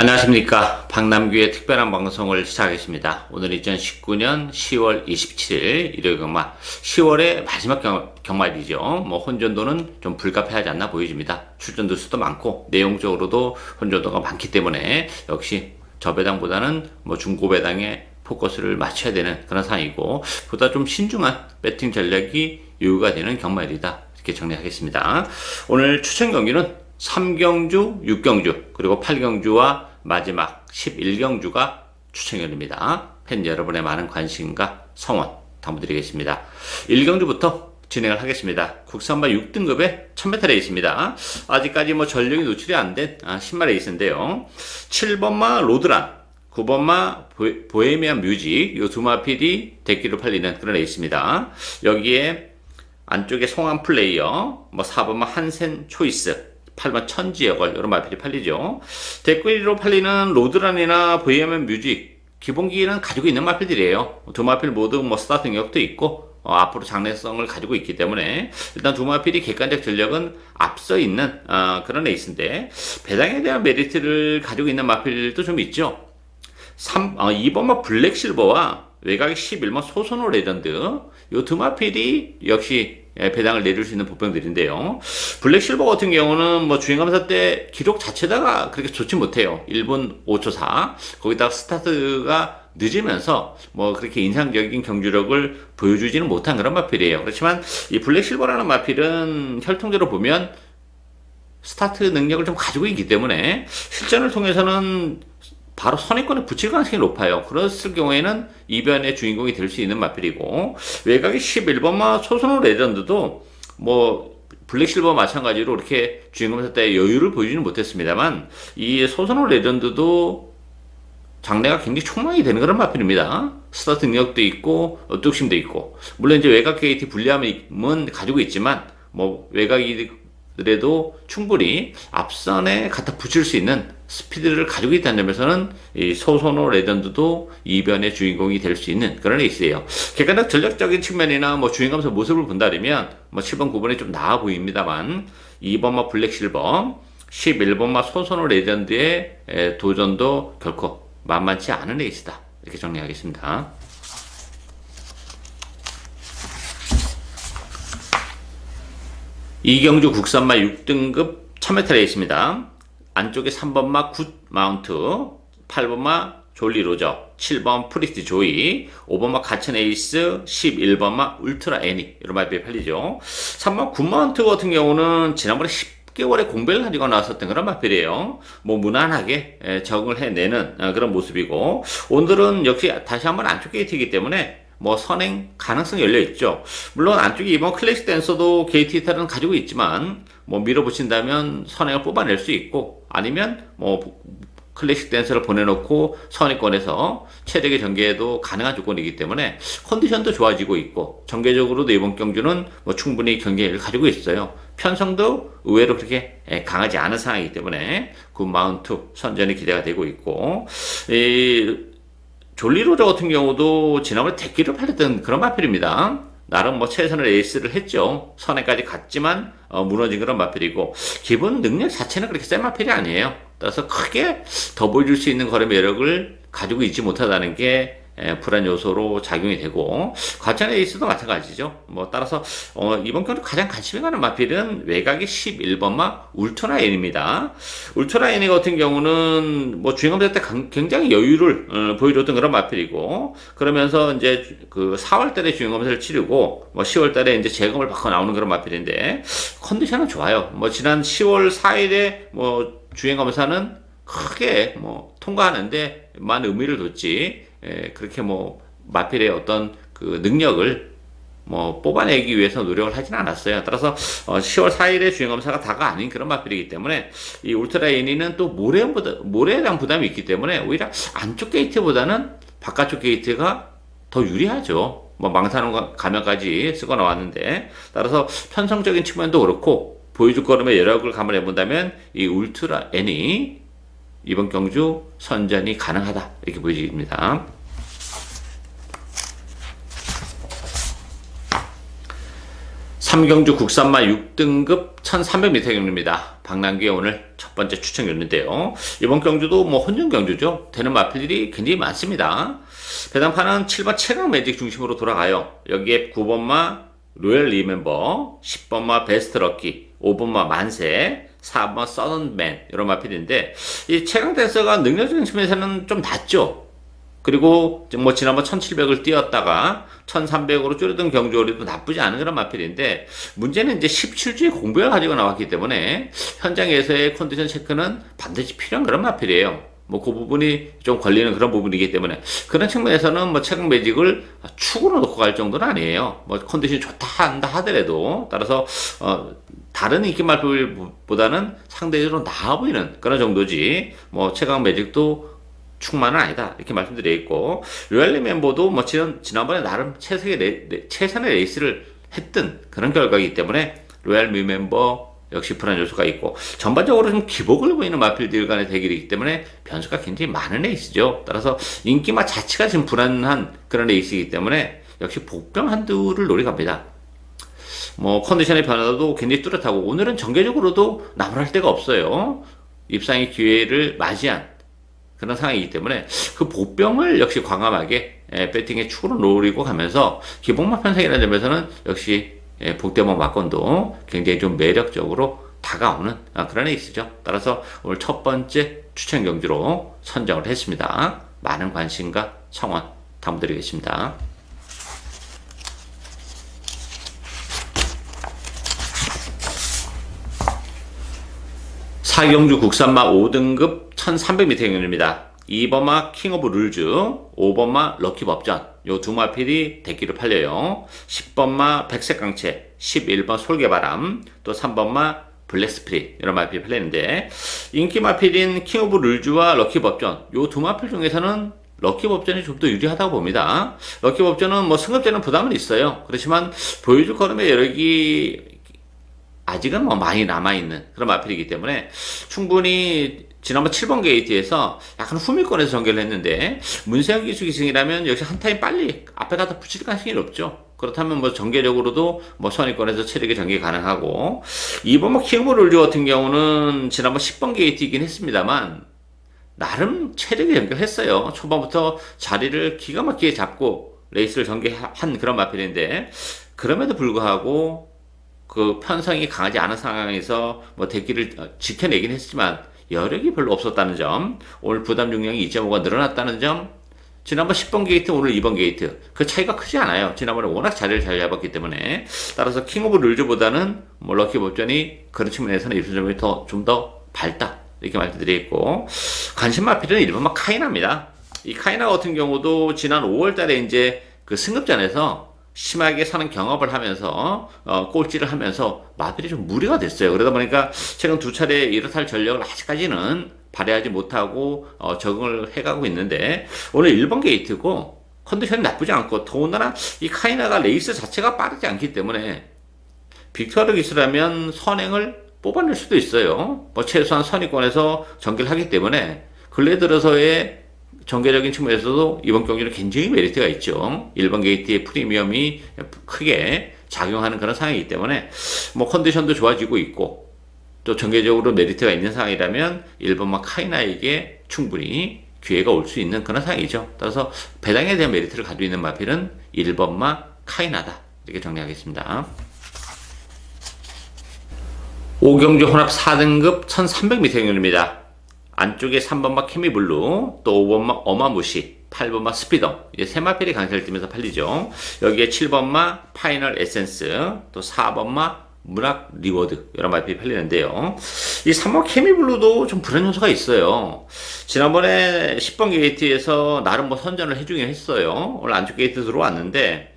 안녕하십니까. 박남규의 특별한 방송을 시작하겠습니다. 오늘 2019년 10월 27일 일요일 경마. 10월의 마지막 경, 경마일이죠. 뭐 혼전도는 좀 불가피하지 않나 보여집니다. 출전도 수도 많고 내용적으로도 혼전도가 많기 때문에 역시 저배당보다는 뭐 중고배당에 포커스를 맞춰야 되는 그런 상황이고 보다 좀 신중한 배팅 전략이 요구가 되는 경마일이다. 이렇게 정리하겠습니다. 오늘 추천 경기는 3경주, 6경주, 그리고 8경주와 마지막 11경주가 추천결입니다. 팬 여러분의 많은 관심과 성원 당부드리겠습니다. 1경주부터 진행을 하겠습니다. 국산마 6등급의 1000m 레이스입니다. 아직까지 뭐 전력이 노출이 안된 신마 레이스인데요. 7번마 로드란, 9번마 보, 보헤 미안 뮤직, 요 두 마필이 대기로 팔리는 그런 레이스입니다. 여기에 안쪽에 송한 플레이어, 뭐 4번마 한센 초이스, 8번 천지역을 이런 마필이 팔리죠. 댓글 1위로 팔리는 로드란이나 VM 뮤직 기본기는 가지고 있는 마필들이에요. 두 마필 모두 뭐 스타 등력도 있고 어, 앞으로 장래성을 가지고 있기 때문에 일단 두 마필이 객관적 전력은 앞서 있는 어, 그런 에이스인데 배당에 대한 메리트를 가지고 있는 마필도 좀 있죠. 3, 어, 2번마 블랙실버와 외곽의 11번 소선호 레전드 요 두 마필이 역시 예, 배당을 내릴 수 있는 보병들인데요. 블랙실버 같은 경우는 뭐 주행감사 때 기록 자체다가 그렇게 좋지 못해요. 1분 5초 4. 거기다가 스타트가 늦으면서 뭐 그렇게 인상적인 경주력을 보여주지는 못한 그런 마필이에요. 그렇지만 이 블랙실버라는 마필은 혈통적으로 보면 스타트 능력을 좀 가지고 있기 때문에 실전을 통해서는 바로 선행권에 붙일 가능성이 높아요. 그랬을 경우에는 이변의 주인공이 될 수 있는 마필이고 외곽의 11번마 소선호 레전드도 뭐 블랙실버 마찬가지로 이렇게 주인공 때 여유를 보여주지는 못했습니다만 이 소선호 레전드도 장래가 굉장히 촉망이 되는 그런 마필입니다. 스타트 능력도 있고 뚝심도 있고 물론 이제 외곽 게이트 불리함은 가지고 있지만 뭐 외곽이 그래도 충분히 앞선에 갖다 붙일 수 있는 스피드를 가지고 있다는 점에서는 이 소선호 레전드도 이변의 주인공이 될 수 있는 그런 레이스예요. 객관적 전략적인 측면이나 뭐 주행감사 모습을 본다면 뭐 7번, 9번이 좀 나아 보입니다만 2번마 블랙실버, 11번마 소선호 레전드의 도전도 결코 만만치 않은 레이스다. 이렇게 정리하겠습니다. 이경주 국산마 6등급 1000m 레이스입니다. 안쪽에 3번마 굿 마운트, 8번마 졸리 로저, 7번 프리스티 조이, 5번마 가천 에이스, 11번마 울트라 애니 이런 말들이 팔리죠. 3번 굿 마운트 같은 경우는 지난번에 10개월의 공백을 가지고 나왔었던 그런 마필이에요. 뭐 무난하게 적응을 해내는 어, 그런 모습이고 오늘은 역시 다시 한번 안쪽 게이트이기 때문에 뭐 선행 가능성이 열려 있죠. 물론 안쪽에 이번 클래식 댄서도 게이트 히터는 가지고 있지만 뭐 밀어붙인다면 선행을 뽑아낼 수 있고 아니면 뭐 클래식 댄서를 보내놓고 선행권에서 최적의 전개에도 가능한 조건이기 때문에 컨디션도 좋아지고 있고 전개적으로도 이번 경주는 뭐 충분히 경기를 가지고 있어요. 편성도 의외로 그렇게 강하지 않은 상황이기 때문에 그 마운트 선전이 기대가 되고 있고 이 졸리로저 같은 경우도 지난번에 대기를 팔렸던 그런 마필입니다. 나름 뭐 최선을 에이스를 했죠. 선에까지 갔지만 어, 무너진 그런 마필이고 기본 능력 자체는 그렇게 센 마필이 아니에요. 따라서 크게 더 보여줄 수 있는 걸음 매력을 가지고 있지 못하다는 게 예, 불안 요소로 작용이 되고 과천 에이스도 마찬가지죠. 뭐 따라서 어, 이번 경우 가장 관심이 가는 마필은 외곽이 11번마 울트라 N입니다. 울트라 N 같은 경우는 뭐 주행검사 때 굉장히 여유를 어, 보여줬던 그런 마필이고 그러면서 이제 그 4월달에 주행검사를 치르고 뭐 10월달에 이제 재검을 받고 나오는 그런 마필인데 컨디션은 좋아요. 뭐 지난 10월 4일에 뭐 주행검사는 크게 뭐 통과하는데 많은 의미를 뒀지 예, 그렇게 뭐 마필의 어떤 그 능력을 뭐 뽑아내기 위해서 노력을 하진 않았어요. 따라서 어 10월 4일에 주행검사가 다가 아닌 그런 마필이기 때문에 이 울트라 애니는 또 모래보다 모래에 대한 부담이 있기 때문에 오히려 안쪽 게이트보다는 바깥쪽 게이트가 더 유리하죠. 뭐 망사는 가면까지 쓰고 나왔는데 따라서 편성적인 측면도 그렇고 보여줄 거름의 여력을 감안해 본다면 이 울트라 애니 이번 경주 선전이 가능하다 이렇게 보여집니다. 삼경주 국산마 6등급 1300m 경주입니다. 박남기의 오늘 첫 번째 추천 경주인데요. 이번 경주도 뭐 혼전 경주죠. 되는 마필들이 굉장히 많습니다. 배당판은 7번 최강 매직 중심으로 돌아가요. 여기에 9번마 로열 리멤버, 10번마 베스트 럭키, 5번마 만세, 4번 서든맨 이런 마필인데 이 최강 댄서가 능력적인 측면에서는 좀 낮죠. 그리고 뭐 지난번 1700을 뛰었다가 1300으로 줄여든 경주거리도 나쁘지 않은 그런 마필인데 문제는 이제 17주의 공백을 가지고 나왔기 때문에 현장에서의 컨디션 체크는 반드시 필요한 그런 마필이에요. 뭐 그 부분이 좀 걸리는 그런 부분이기 때문에 그런 측면에서는 뭐 최강 매직을 축으로 놓고 갈 정도는 아니에요. 뭐 컨디션이 좋다 한다 하더라도 따라서 어 다른 인기 말필보다는 상대적으로 나아 보이는 그런 정도지 뭐 최강 매직도 충만은 아니다 이렇게 말씀드려 있고 로얄리 멤버도 뭐 지난 지난번에 나름 최선의 레, 레- 최선의 레이스를 했던 그런 결과이기 때문에 로얄 미 멤버 역시 불안 요소가 있고 전반적으로 좀 기복을 보이는 마필들 간의 대결이기 때문에 변수가 굉장히 많은 레이스죠. 따라서 인기맛 자체가 지금 불안한 그런 레이스이기 때문에 역시 복병 한두를 노려갑니다. 뭐 컨디션의 변화도 굉장히 뚜렷하고 오늘은 전개적으로도 나무랄 데가 없어요. 입상의 기회를 맞이한 그런 상황이기 때문에 그 복병을 역시 광활하게 예, 배팅의 축으로 노리고 가면서 기복마 편성이라는 점에서는 역시 예, 복대목 막건도 굉장히 좀 매력적으로 다가오는 아, 그런 에이스죠. 따라서 오늘 첫 번째 추천 경주로 선정을 했습니다. 많은 관심과 청원 당부드리겠습니다. 사경주 국산마 5등급 1300m 경주입니다. 2번마 킹 오브 룰즈, 5번마 럭키 법전 요 두 마필이 대기로 팔려요. 10번마 백색강채, 11번 솔개바람, 또 3번마 블랙스프릿 이런 마필이 팔리는데 인기 마필인 킹 오브 룰즈와 럭키 법전 요 두 마필 중에서는 럭키 법전이 좀 더 유리하다고 봅니다. 럭키 법전은 뭐 승급제는 부담은 있어요. 그렇지만 보여줄 걸음의 여력이 아직은 뭐 많이 남아있는 그런 마필이기 때문에 충분히 지난번 7번 게이트에서 약간 후밀권에서 전개를 했는데 문세영 기수 승이라면 역시 한 타임 빨리 앞에 가다 붙일 가능성이 높죠. 그렇다면 뭐 전개적으로도 뭐 선의권에서 체력의 전개 가능하고 이번 뭐 킹오브 룰즈 같은 경우는 지난번 10번 게이트이긴 했습니다만 나름 체력이 연결했어요. 초반부터 자리를 기가 막히게 잡고 레이스를 전개한 그런 마필인데 그럼에도 불구하고 그 편성이 강하지 않은 상황에서 뭐 대기를 어, 지켜내긴 했지만 여력이 별로 없었다는 점, 오늘 부담 중량이 2.5가 늘어났다는 점, 지난번 10번 게이트, 오늘 2번 게이트 그 차이가 크지 않아요. 지난번에 워낙 자리를 잘 잡았기 때문에 따라서 킹 오브 룰즈보다는 뭐 럭키 법전이 그런 측면에서는 입수점이 더 좀 더 밝다 이렇게 말씀드리겠고 관심 마필은 일본만 카이나입니다. 이 카이나 같은 경우도 지난 5월 달에 이제 그 승급전에서 심하게 사는 경험을 하면서 어, 꼴찌를 하면서 마필이 좀 무리가 됐어요. 그러다 보니까 최근 두 차례 이렇할 전력을 아직까지는 발휘하지 못하고 어, 적응을 해가고 있는데 오늘 1번 게이트고 컨디션이 나쁘지 않고 더군다나 이 카이나가 레이스 자체가 빠르지 않기 때문에 빅터르 기수라면 선행을 뽑아낼 수도 있어요. 뭐 최소한 선의권에서 전개를 하기 때문에 근래 들어서의 전개적인 측면에서도 이번 경기는 굉장히 메리트가 있죠. 1번 게이트의 프리미엄이 크게 작용하는 그런 상황이기 때문에 뭐 컨디션도 좋아지고 있고 또 전개적으로 메리트가 있는 상황이라면 1번마 카이나에게 충분히 기회가 올 수 있는 그런 상황이죠. 따라서 배당에 대한 메리트를 가지고 있는 마필은 1번마 카이나다. 이렇게 정리하겠습니다. 오경주 혼합 4등급 1300m 경주입니다. 안쪽에 3번마 케미블루, 또 5번마 어마무시, 8번마 스피더, 이제 세 마필이 강세를 띠면서 팔리죠. 여기에 7번마 파이널 에센스, 또 4번마 문학 리워드, 여러 마필이 팔리는데요. 이 3번 케미블루도 좀 불안 요소가 있어요. 지난번에 10번 게이트에서 나름 뭐 선전을 해주긴 했어요. 오늘 안쪽 게이트 들어왔는데,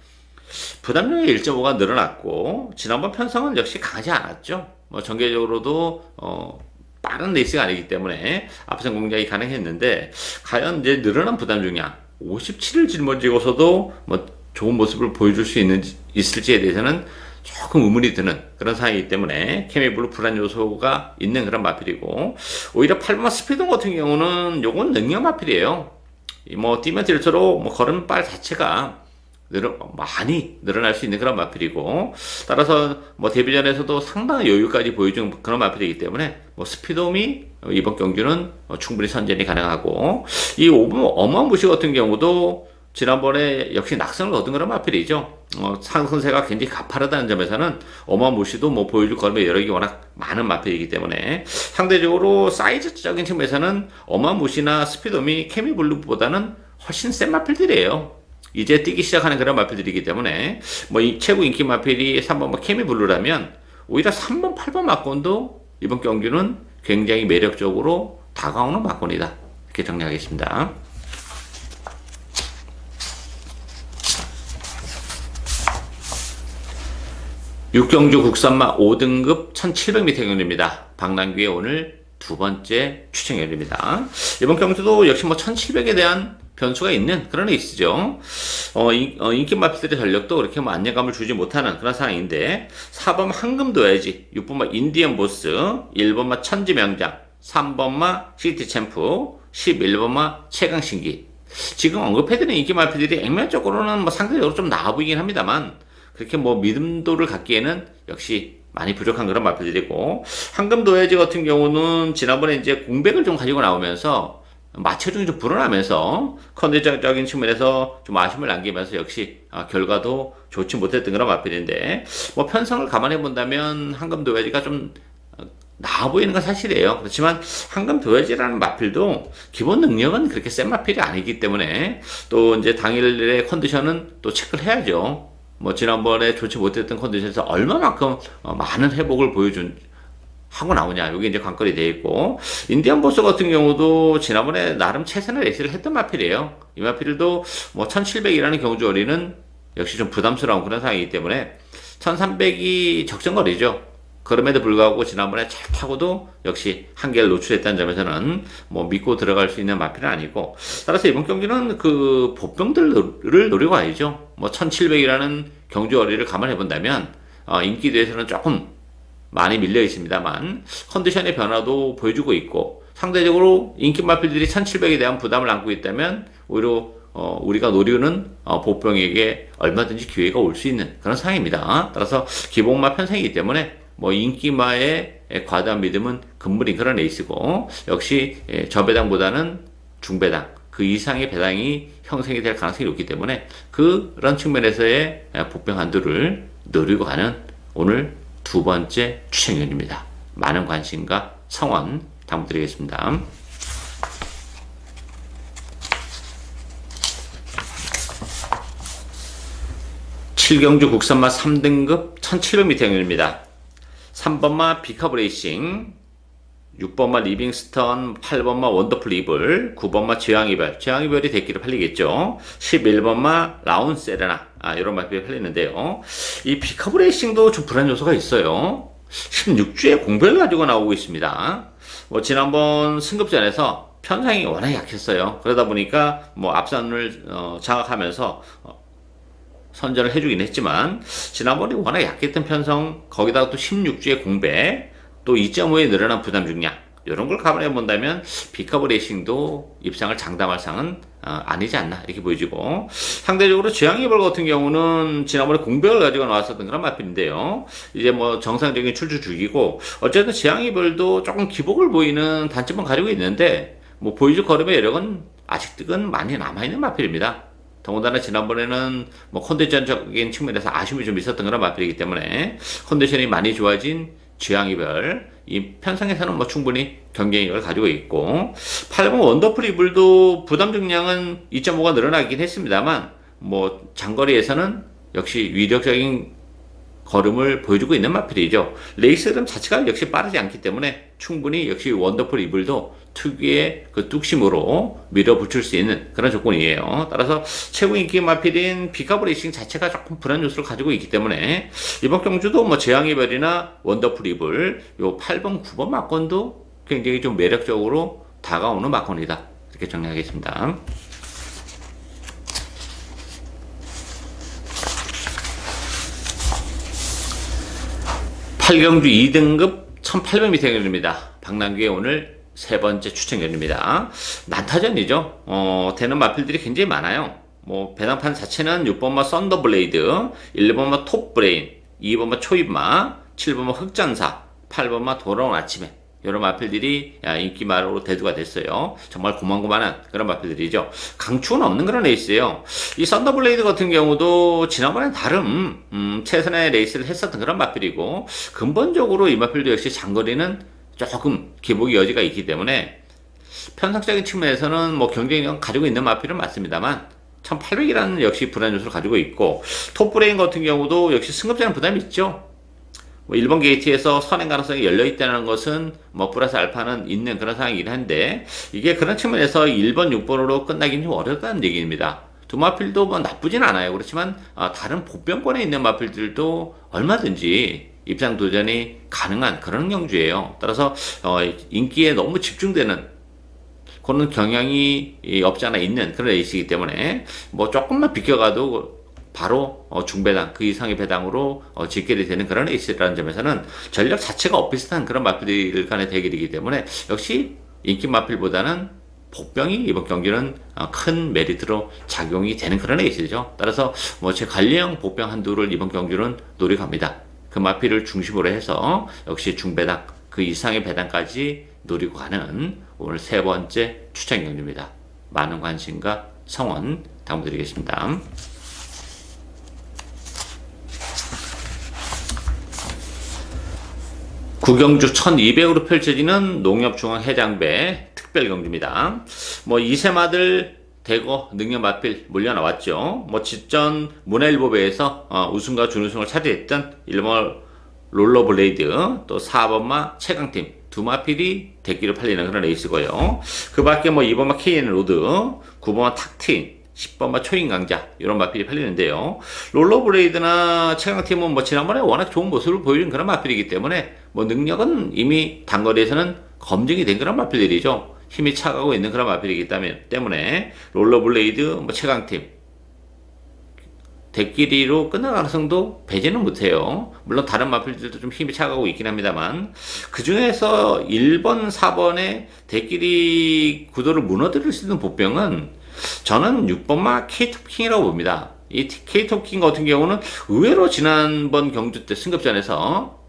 부담력이 1.5가 늘어났고 지난번 편성은 역시 강하지 않았죠. 뭐 전개적으로도 어, 빠른 레이스가 아니기 때문에 앞선 공략이 가능했는데 과연 이제 늘어난 부담 중량 57을 짊어지고서도 뭐 좋은 모습을 보여줄 수 있는지 있을지에 대해서는 조금 의문이 드는 그런 상황이기 때문에 케미블루 불안 요소가 있는 그런 마필이고 오히려 8번 스피드 같은 경우는 요건 능력 마필이에요. 이뭐 뛰면 뛸수록 뭐 걸음발 자체가 늘어, 많이 늘어날 수 있는 그런 마필이고 따라서 뭐 데뷔전에서도 상당한 여유까지 보여준 그런 마필이기 때문에 뭐 스피드홈이 이번 경주는 어, 충분히 선전이 가능하고 이 오브 어마무시 같은 경우도 지난번에 역시 낙선을 얻은 그런 마필이죠. 어, 상승세가 굉장히 가파르다는 점에서는 어마무시도 뭐 보여줄 거면 여력이 워낙 많은 마필이기 때문에 상대적으로 사이즈적인 측면에서는 어마무시나 스피드홈이 케미블루보다는 훨씬 센 마필들이에요. 이제 뛰기 시작하는 그런 마필들이기 때문에 뭐 이 최고 인기 마필이 3번 뭐 케미 블루라면 오히려 3번, 8번 막건도 이번 경기는 굉장히 매력적으로 다가오는 막건이다. 이렇게 정리하겠습니다. 육경주 국산마 5등급 1700m 경주입니다. 박남규의 오늘 두 번째 추천 경주입니다. 이번 경주도 역시 뭐 1700에 대한 변수가 있는 그런 레이스죠. 어, 인, 어, 인기 마필들의 전력도 그렇게 뭐 안정감을 주지 못하는 그런 상황인데 4번 황금도야지, 6번마 인디언 보스, 1번마 천지명장, 3번마 시티 챔프, 11번마 최강신기. 지금 언급해드린 인기 마필들이 액면적으로는 뭐 상대적으로 좀 나아 보이긴 합니다만 그렇게 뭐 믿음도를 갖기에는 역시 많이 부족한 그런 마필들이고 황금도야지 같은 경우는 지난번에 이제 공백을 좀 가지고 나오면서 마체중이 좀 불어나면서 컨디션적인 측면에서 좀 아쉬움을 남기면서 역시 아, 결과도 좋지 못했던 그런 마필인데 뭐 편성을 감안해 본다면 황금 도야지가 좀 어, 나아 보이는 건 사실이에요. 그렇지만 황금 도야지라는 마필도 기본 능력은 그렇게 센 마필이 아니기 때문에 또 이제 당일의 컨디션은 또 체크를 해야죠. 뭐 지난번에 좋지 못했던 컨디션에서 얼마만큼 어, 많은 회복을 보여준 하고 나오냐. 여기 이제 관건이 되어 있고. 인디언 보스 같은 경우도 지난번에 나름 최선의 레이스를 했던 마필이에요. 이 마필도 뭐 1700이라는 경주거리는 역시 좀 부담스러운 그런 상황이기 때문에 1300이 적정거리죠. 그럼에도 불구하고 지난번에 잘 타고도 역시 한계를 노출했다는 점에서는 뭐 믿고 들어갈 수 있는 마필은 아니고 따라서 이번 경기는 그 보병들을 노리고 와야죠. 뭐 1700이라는 경주거리를 감안해 본다면 어, 인기 대에서는 조금 많이 밀려 있습니다만 컨디션의 변화도 보여주고 있고 상대적으로 인기 마필들이 1700에 대한 부담을 안고 있다면 오히려 어, 우리가 노리는 어, 보병에게 얼마든지 기회가 올 수 있는 그런 상황입니다. 따라서 기본마 편성이기 때문에 뭐 인기마의 과다한 믿음은 금물인 그런 레이스고 역시 예, 저배당보다는 중배당 그 이상의 배당이 형성이 될 가능성이 높기 때문에 그런 측면에서의 예, 복병 한도를 노리고 가는 오늘 두 번째 추천견입니다. 많은 관심과 성원 당부드리겠습니다. 칠경주 국산마 3등급 1700m 경입니다. 3번마 비카브 레이싱, 6번마 리빙스턴, 8번마 원더풀 이블, 9번마 재앙이별, 재앙이별이 대기를 팔리겠죠. 11번마 라운 세레나, 아, 이런 말들이 팔리는데요. 이 비카브 레이싱도 좀 불안 요소가 있어요. 16주에 공백을 가지고 나오고 있습니다. 뭐, 지난번 승급전에서 편상이 워낙 약했어요. 그러다 보니까 뭐 앞선을 어, 장악하면서 어, 선전을 해주긴 했지만 지난번에 워낙 약했던 편성 거기다가 또 16주의 공백 또 2.5에 늘어난 부담 중량 이런 걸 감안해 본다면 비커브 레이싱도 입상을 장담할 상은 어, 아니지 않나 이렇게 보여지고. 상대적으로 재앙이벌 같은 경우는 지난번에 공백을 가지고 나왔었던 그런 마필인데요. 이제 뭐 정상적인 출주 주기고 어쨌든 재앙이벌도 조금 기복을 보이는 단점은 가지고 있는데 뭐 보여줄 걸음의 여력은 아직은 많이 남아있는 마필입니다. 더군다나 지난번에는 뭐 컨디션적인 측면에서 아쉬움이 좀 있었던 그런 마필이기 때문에 컨디션이 많이 좋아진 취향이별 이 편성에서는 뭐 충분히 경쟁력을 가지고 있고 8번 원더풀 이블도 부담 중량은 2.5가 늘어나긴 했습니다만 뭐 장거리에서는 역시 위력적인 걸음을 보여주고 있는 마필이죠. 레이스 흐름 자체가 역시 빠르지 않기 때문에 충분히 역시 원더풀 이블도 특유의 그 뚝심으로 밀어붙일 수 있는 그런 조건이에요. 따라서 최고 인기 마필인 비카브 레이싱 자체가 조금 불안 요소를 가지고 있기 때문에 이번 경주도 뭐 재앙이별이나 원더풀 이블 요 8번, 9번 막건도 굉장히 좀 매력적으로 다가오는 막건이다. 이렇게 정리하겠습니다. 8경주 2등급 1800m 경주입니다. 박남규의 오늘 세 번째 추천견입니다. 난타전이죠. 어, 되는 마필들이 굉장히 많아요. 뭐 배당판 자체는 6번마 썬더블레이드, 1번마 톱브레인, 2번마 초입마, 7번마 흑전사, 8번마 돌아온 아침에 이런 마필들이 인기 마로 대두가 됐어요. 정말 고만고만한 그런 마필들이죠. 강추는 없는 그런 레이스예요. 이 썬더블레이드 같은 경우도 지난번에 다른 음, 최선의 레이스를 했었던 그런 마필이고 근본적으로 이 마필도 역시 장거리는 조금 기복의 여지가 있기 때문에 편성적인 측면에서는 뭐 경쟁력 가지고 있는 마필은 맞습니다만 1800이라는 역시 불안 요소를 가지고 있고 톱브레인 같은 경우도 역시 승급자는 부담이 있죠. 뭐 일본 게이트에서 선행 가능성이 열려 있다는 것은 뭐 플러스 알파는 있는 그런 상황이긴 한데 이게 그런 측면에서 1번, 6번으로 끝나기는 좀 어렵다는 얘기입니다. 두 마필도 뭐 나쁘진 않아요. 그렇지만 아, 다른 보병권에 있는 마필들도 얼마든지 입상 도전이 가능한 그런 경주예요. 따라서 어, 인기에 너무 집중되는 그런 경향이 없지 않아 있는 그런 레이스이기 때문에 뭐 조금만 비껴가도 바로 어, 중배당 그 이상의 배당으로 어, 집결이 되는 그런 레이스라는 점에서는 전력 자체가 엇비슷한 그런 마필들 간의 대결이기 때문에 역시 인기 마필보다는 복병이 이번 경기는 어, 큰 메리트로 작용이 되는 그런 레이스죠. 따라서 뭐 제 관리형 복병 한두를 이번 경기는 노려갑니다. 그 마필을 중심으로 해서 역시 중배당 그 이상의 배당까지 노리고 가는 오늘 세 번째 추천 경주입니다. 많은 관심과 성원 당부드리겠습니다. 구경주 1200으로 펼쳐지는 농협중앙해장배 특별경주입니다. 뭐 이세마들 대거 능력 마필 몰려 나왔죠. 뭐 직전 문화일보배에서 어, 우승과 준우승을 차지했던 일본 롤러블레이드 또 4번마 최강팀 두 마필이 대기로 팔리는 그런 레이스고요. 그 밖에 뭐 2번마 KN 로드, 9번마 탁틴, 10번마 초인 강자 이런 마필이 팔리는데요. 롤러블레이드나 최강팀은 뭐 지난번에 워낙 좋은 모습을 보여준 그런 마필이기 때문에 뭐 능력은 이미 단거리에서는 검증이 된 그런 마필들이죠. 힘이 차가고 있는 그런 마필이기 때문에 롤러블레이드, 뭐 최강팀 대끼리로 끝날 가능성도 배제는 못해요. 물론 다른 마필들도 좀 힘이 차가고 있긴 합니다만 그 중에서 1번, 4번의 대끼리 구도를 무너뜨릴 수 있는 보병은 저는 6번마 케이톱킹이라고 봅니다. 이 케이톱킹 같은 경우는 의외로 지난번 경주 때 승급전에서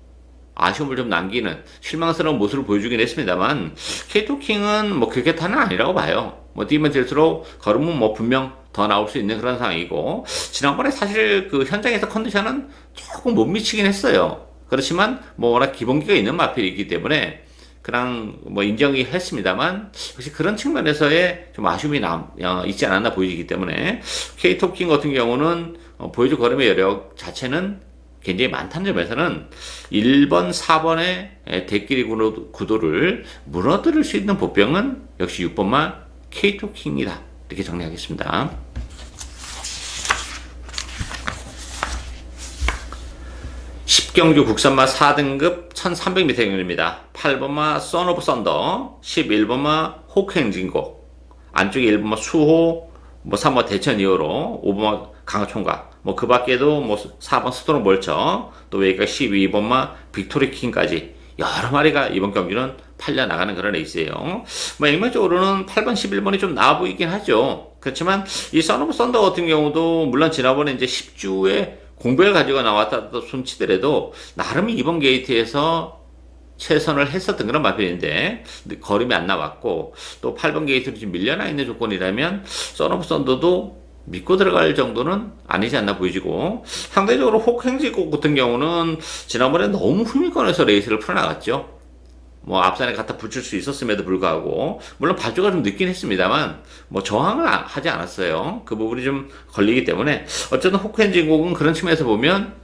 아쉬움을 좀 남기는 실망스러운 모습을 보여주긴 했습니다만 케이토킹은 뭐 그게타는 아니라고 봐요. 뭐 뛰면 될수록 걸으면 뭐 분명 더 나올 수 있는 그런 상황이고 지난번에 사실 그 현장에서 컨디션은 조금 못 미치긴 했어요. 그렇지만 뭐 워낙 기본기가 있는 마필이기 때문에 그냥 뭐 인정이 했습니다만 역시 그런 측면에서의 좀 아쉬움이 남 어, 있지 않았나 보이기 때문에 케이토킹 같은 경우는 어, 보여줄 걸음의 여력 자체는 굉장히 많다는 점에서는 1번, 4번의 대끼리 구도를 무너뜨릴 수 있는 보병은 역시 6번만 케이토킹이다. 이렇게 정리하겠습니다. 10경주 국산마 4등급 1300m 경주입니다. 8번마 선 오브 썬더, 11번마 호크행진고, 안쪽에 1번마 수호, 뭐 3번 대천 이후로 5번마 강화총각, 뭐 그 밖에도 뭐 4번 스토론 몰처, 또 외가 12번마 빅토리 킹까지 여러 마리가 이번 경기는 팔려 나가는 그런 레이스예요. 뭐 일반적으로는 8번, 11번이 좀 나아 보이긴 하죠. 그렇지만 이 썬오브 썬더 같은 경우도 물론 지난번에 이제 10주에 공백을 가지고 나왔다 손치더라도 나름 이번 게이트에서 최선을 했었던 그런 마필인데 거림이 안 나왔고 또 8번 게이트로 지금 밀려나 있는 조건이라면 썬오브 썬더도 믿고 들어갈 정도는 아니지 않나 보이지고 상대적으로 혹행지국 같은 경우는 지난번에 너무 후미권에서 레이스를 풀어나갔죠. 뭐 앞산에 갖다 붙일 수 있었음에도 불구하고 물론 발주가 좀 늦긴 했습니다만 뭐 저항을 하지 않았어요. 그 부분이 좀 걸리기 때문에 어쨌든 호크엔진곡은 그런 측면에서 보면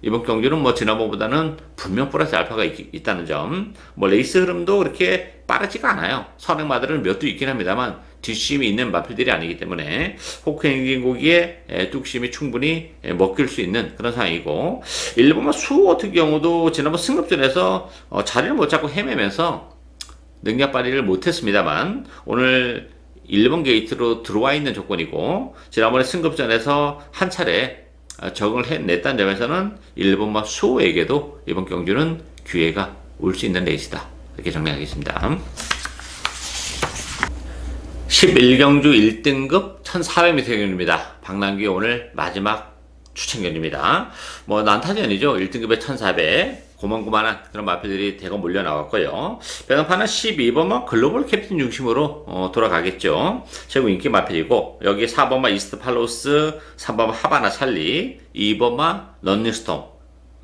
이번 경기는 뭐 지난번보다는 분명 플러스 알파가 있, 다는 점. 뭐 레이스 흐름도 그렇게 빠르지가 않아요. 선행마들은 몇도 있긴 합니다만 뒷심이 있는 마필들이 아니기 때문에 호크 행진고기에 뚝심이 충분히 먹힐 수 있는 그런 상황이고 일본만 수 같은 경우도 지난번 승급전에서 어, 자리를 못 잡고 헤매면서 능력 발휘를 못했습니다만 오늘 일본 게이트로 들어와 있는 조건이고 지난번에 승급전에서 한 차례 어, 적응을 해냈다는 점에서는 일본과 수호에게도 이번 경주는 기회가 올 수 있는 레이스다. 이렇게 정리하겠습니다. 11경주 1등급 1400m 경주입니다. 박남기 오늘 마지막 추천경주입니다. 뭐 난타전이죠. 1등급에 1400. 고만고만한 그런 마필들이 대거 몰려 나왔고요. 배당판은 12번만 글로벌 캡틴 중심으로 어, 돌아가겠죠. 최고 인기 마필이고 여기 4번만 이스트 팔로스, 3번만 하바나 찰리, 2번만 런닝스톰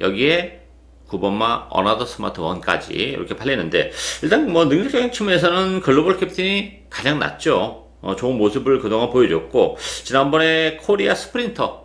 여기에 9번마 어나더 스마트 원까지 이렇게 팔리는데 일단 뭐 능력적인 측면에서는 글로벌 캡틴이 가장 낫죠. 어, 좋은 모습을 그동안 보여줬고 지난번에 코리아 스프린터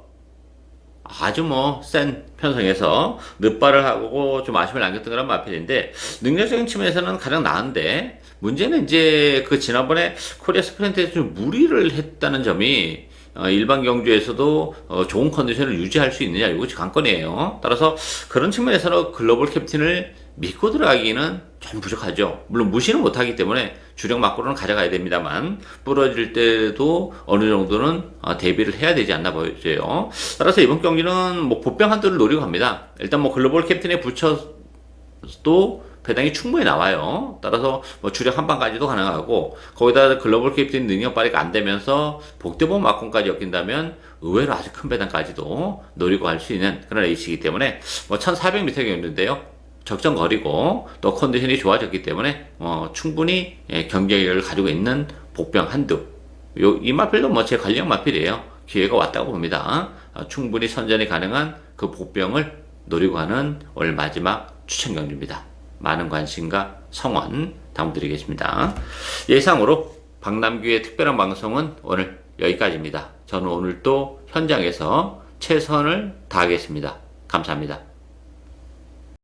아주 뭐 센 편성에서 늦발을 하고 좀 아쉬움을 남겼던 그런 마필인데 능력적인 측면에서는 가장 나은데 문제는 이제 그 지난번에 코리아 스프린터에서 좀 무리를 했다는 점이 어, 일반 경주에서도 어, 좋은 컨디션을 유지할 수 있느냐 이것이 관건이에요. 따라서 그런 측면에서는 글로벌 캡틴을 믿고 들어가기는 좀 부족하죠. 물론 무시는 못하기 때문에 주력 막고로는 가져가야 됩니다만 부러질 때도 어느 정도는 어, 대비를 해야 되지 않나 보여져요. 따라서 이번 경기는 뭐 보병 한도를 노리고 갑니다. 일단 뭐 글로벌 캡틴에 붙여도 배당이 충분히 나와요. 따라서 뭐 주력 한 방까지도 가능하고 거기다 글로벌 캡틴 능력 발휘가 안 되면서 복대본 막공까지 엮인다면 의외로 아주 큰 배당까지도 노리고 갈 수 있는 그런 레이스이기 때문에 뭐 1400m 경주인데요. 적정 거리고 또 컨디션이 좋아졌기 때문에 어, 충분히 예, 경쟁력을 가지고 있는 복병 한두 요, 이 마필도 뭐 제 관련 마필이에요. 기회가 왔다고 봅니다. 어, 충분히 선전이 가능한 그 복병을 노리고 가는 올 마지막 추천 경주입니다. 많은 관심과 성원 당부드리겠습니다. 예상으로 박남규의 특별한 방송은 오늘 여기까지입니다. 저는 오늘 또 현장에서 최선을 다하겠습니다. 감사합니다.